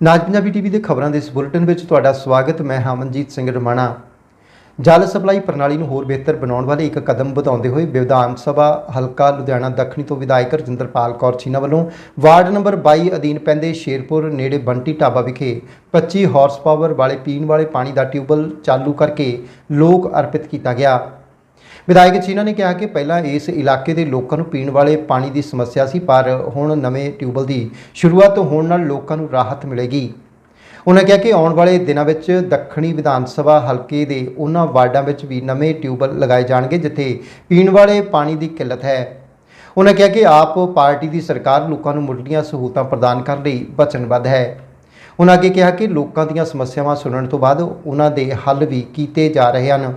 ਨਾਜ Punjabi TV ਦੇ ਖਬਰਾਂ ਦੇ ਇਸ ਬੁਲੇਟਿਨ ਵਿੱਚ ਤੁਹਾਡਾ ਸਵਾਗਤ, ਮੈਂ ਹਮਨਜੀਤ ਸਿੰਘ ਰਮਾਣਾ। ਜਲ ਸਪਲਾਈ ਪ੍ਰਣਾਲੀ ਨੂੰ ਹੋਰ ਬਿਹਤਰ ਬਣਾਉਣ ਵਾਲੇ ਇੱਕ ਕਦਮ ਵਧਾਉਂਦੇ ਹੋਏ ਵਿਧਾਨ ਸਭਾ ਹਲਕਾ ਲੁਧਿਆਣਾ ਦੱਖਣੀ ਤੋਂ ਵਿਧਾਇਕ ਰਜਿੰਦਰਪਾਲ ਕੌਰ ਛੀਨਾ ਵੱਲੋਂ ਵਾਰਡ ਨੰਬਰ 22 ਅਧੀਨ ਪੈਂਦੇ ਸ਼ੇਰਪੁਰ ਨੇੜੇ ਬੰਟੀ ਢਾਬਾ ਵਿਖੇ 25 ਹਾਰਸ ਪਾਵਰ ਵਾਲੇ ਪੀਣ ਵਾਲੇ ਪਾਣੀ ਦਾ ਟਿਊਬਲ ਚਾਲੂ ਕਰਕੇ ਲੋਕ ਅਰਪਿਤ ਕੀਤਾ ਗਿਆ। ਵਿਧਾਇਕ ਚੀਨਾ ਨੇ ਕਿਹਾ ਕਿ ਪਹਿਲਾਂ ਇਸ ਇਲਾਕੇ ਦੇ ਲੋਕਾਂ ਨੂੰ ਪੀਣ ਵਾਲੇ ਪਾਣੀ ਦੀ ਸਮੱਸਿਆ ਸੀ, ਪਰ ਹੁਣ ਨਵੇਂ ਟਿਊਬਲ ਦੀ ਸ਼ੁਰੂਆਤ ਹੋਣ ਨਾਲ ਲੋਕਾਂ ਨੂੰ ਰਾਹਤ ਮਿਲੇਗੀ। ਉਹਨਾਂ ਕਿਹਾ ਕਿ ਆਉਣ ਵਾਲੇ ਦਿਨਾਂ ਵਿੱਚ ਦੱਖਣੀ ਵਿਧਾਨ ਸਭਾ ਹਲਕੇ ਦੇ ਉਹਨਾਂ ਵਾਰਡਾਂ ਵਿੱਚ ਵੀ ਨਵੇਂ ਟਿਊਬਲ ਲਗਾਏ ਜਾਣਗੇ, ਜਿੱਥੇ ਪੀਣ ਵਾਲੇ ਪਾਣੀ ਦੀ ਕਿੱਲਤ ਹੈ। ਉਹਨਾਂ ਕਿਹਾ ਕਿ ਆਪ ਪਾਰਟੀ ਦੀ ਸਰਕਾਰ ਲੋਕਾਂ ਨੂੰ ਮੁੱਢਲੀਆਂ ਸਹੂਲਤਾਂ ਪ੍ਰਦਾਨ ਕਰਨ ਲਈ ਵਚਨਬੱਧ ਹੈ। ਉਹਨਾਂ ਅੱਗੇ ਕਿਹਾ ਕਿ ਲੋਕਾਂ ਦੀਆਂ ਸਮੱਸਿਆਵਾਂ ਸੁਣਨ ਤੋਂ ਬਾਅਦ ਉਹਨਾਂ ਦੇ ਹੱਲ ਵੀ ਕੀਤੇ ਜਾ ਰਹੇ ਹਨ।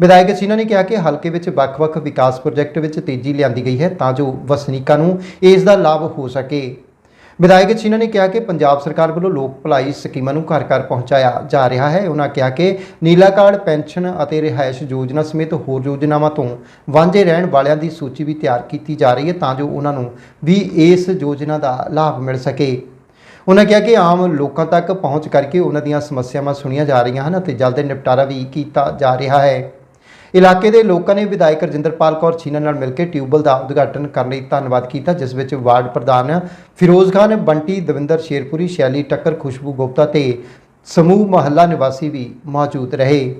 ਵਿਧਾਇਕ ਸਿੰਘਾਂ ਨੇ ਕਿਹਾ ਕਿ ਹਲਕੇ ਵਿੱਚ ਵੱਖ-ਵੱਖ ਵਿਕਾਸ ਪ੍ਰੋਜੈਕਟ ਵਿੱਚ ਤੇਜ਼ੀ ਲਿਆਂਦੀ ਗਈ ਹੈ ਤਾਂ ਜੋ ਵਸਨੀਕਾਂ ਨੂੰ ਇਸ ਦਾ ਲਾਭ ਹੋ ਸਕੇ। ਵਿਧਾਇਕ ਸਿੰਘਾਂ ਨੇ ਕਿਹਾ ਕਿ ਪੰਜਾਬ ਸਰਕਾਰ ਵੱਲੋਂ ਲੋਕ ਭਲਾਈ ਸਕੀਮਾਂ ਨੂੰ ਘਰ-ਘਰ ਪਹੁੰਚਾਇਆ ਜਾ ਰਿਹਾ ਹੈ। ਉਹਨਾਂ ਕਿਹਾ ਕਿ ਨੀਲਾ ਕਾਰਡ, ਪੈਨਸ਼ਨ ਅਤੇ ਰਿਹਾਇਸ਼ ਯੋਜਨਾ ਸਮੇਤ ਹੋਰ ਯੋਜਨਾਵਾਂ ਤੋਂ ਵਾਂਝੇ ਰਹਿਣ ਵਾਲਿਆਂ ਦੀ ਸੂਚੀ ਵੀ ਤਿਆਰ ਕੀਤੀ ਜਾ ਰਹੀ ਹੈ ਤਾਂ ਜੋ ਉਹਨਾਂ ਨੂੰ ਵੀ ਇਸ ਯੋਜਨਾ ਦਾ ਲਾਭ ਮਿਲ ਸਕੇ। ਉਹਨਾਂ ਕਿਹਾ ਕਿ ਆਮ ਲੋਕਾਂ ਤੱਕ ਪਹੁੰਚ ਕਰਕੇ ਉਹਨਾਂ ਦੀਆਂ ਸਮੱਸਿਆਵਾਂ ਸੁਣੀਆਂ ਜਾ ਰਹੀਆਂ ਹਨ ਅਤੇ ਜਲਦ ਨਿਪਟਾਰਾ ਵੀ ਕੀਤਾ ਜਾ ਰਿਹਾ ਹੈ। ਇਲਾਕੇ ਦੇ ਲੋਕਾਂ ਨੇ ਵਿਧਾਇਕ ਰਜਿੰਦਰਪਾਲ ਕੌਰ ਛੀਨਾ ਨਾਲ ਮਿਲ ਕੇ ਟਿਊਬਲ ਦਾ ਉਦਘਾਟਨ ਕਰਨ ਲਈ ਧੰਨਵਾਦ ਕੀਤਾ, ਜਿਸ ਵਿੱਚ ਵਾਰਡ ਪ੍ਰਧਾਨ ਫਿਰੋਜ਼ ਖਾਨ, ਬੰਟੀ ਦਵਿੰਦਰ ਸ਼ੇਰਪੁਰੀ, ਸ਼ੈਲੀ ਟੱਕਰ ਖੁਸ਼ਬੂ ਗੁਪਤਾ ਤੇ ਸਮੂਹ ਮਹੱਲਾ ਨਿਵਾਸੀ ਵੀ ਮੌਜੂਦ ਰਹੇ।